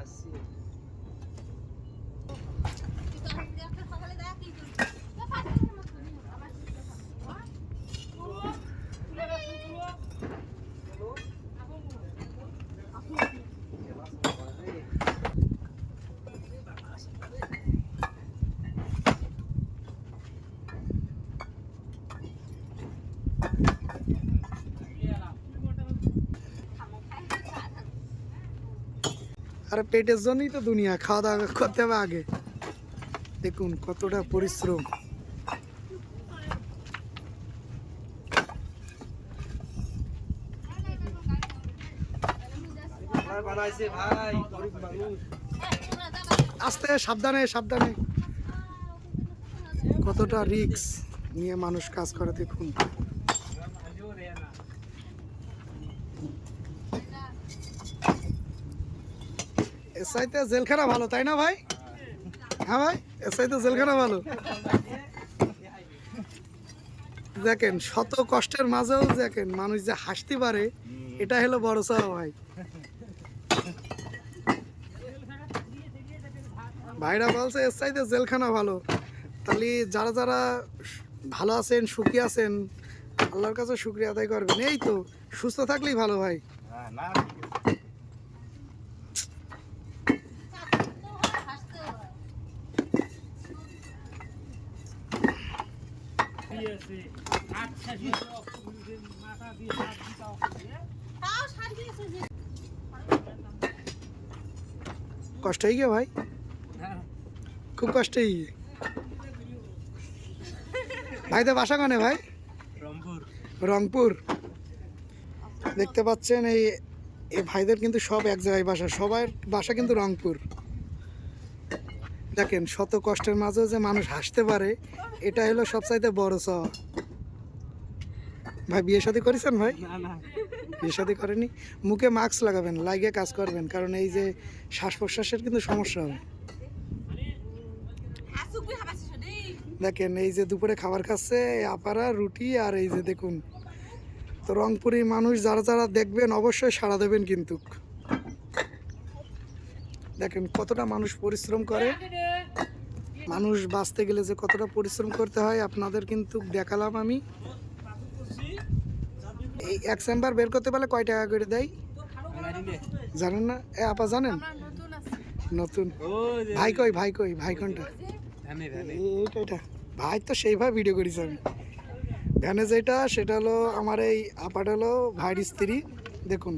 macio. আরে পেটের জন্যই তো দুনিয়া খাওয়া দাওয়া করতে হবে আগে। দেখুন কতটা পরিশ্রম। আস্তে, সাবধানে সাবধানে। কতটা রিক্স নিয়ে মানুষ কাজ করে, দেখুন। এসআইতে জেলখানা ভালো, তাই না ভাই? হ্যাঁ ভাই এসআইতে জেলখানা ভালো। দেখেন, শত কষ্টের মাঝেও দেখেন, মানুষ যে হাসতে পারে, এটা হলো বড় চাওয়া ভাই। ভাইরা বলছে এর চাইতে জেলখানা ভালো। তাহলে যারা যারা ভালো আছেন, সুখী আছেন, আল্লাহর কাছে শুক্রিয়া আদায় করবেন। এই তো, সুস্থ থাকলেই ভালো ভাই। কষ্ট হয়ে গিয়ে ভাই? খুব কষ্ট হয়ে গিয়ে। ভাই তো বাসা কানে ভাই? রংপুর। রংপুর। দেখতে পাচ্ছেন এই এই ভাইদের কিন্তু সব এক জায়গায় বাসা। সবার বাসা কিন্তু রংপুর। দেখেন শত কষ্টের মাঝেও যে মানুষ হাসতে পারে এটা হলো সবচাইতে বড় চাওয়া। ভাই বিয়ে শাদী করেছেন ভাই? বিয়ে শাদী করেনি মুখে মাস্ক লাগাবেন লাগিয়ে কাজ করবেন কারণ এই যে শ্বাস প্রশ্বাসের কিন্তু সমস্যা হবে। দেখেন এই যে দুপুরে খাবার খাচ্ছে আপারা রুটি আর এই যে দেখুন তো রংপুরি মানুষ যারা যারা দেখবেন অবশ্যই সাড়া দেবেন কিন্তু। দেখেন কতটা মানুষ পরিশ্রম করে। মানুষ বাঁচতে গেলে যে কতটা পরিশ্রম করতে হয় আপনাদের কিন্তু দেখালাম আমি। এই এক চেম্বার বের করতে পারলে কয় টাকা করে দেয়? জানেন না? এ আপা জানেন? নতুন ও ভাই কই ভাই কই ভাই কোনটা? এইটা ভাই তো সেইভাবে ভিডিও করেছি আমি। ভ্যানে যেটা সেটা হলো আমার এই আপাটা হলো ভাইয়ের স্ত্রী। দেখুন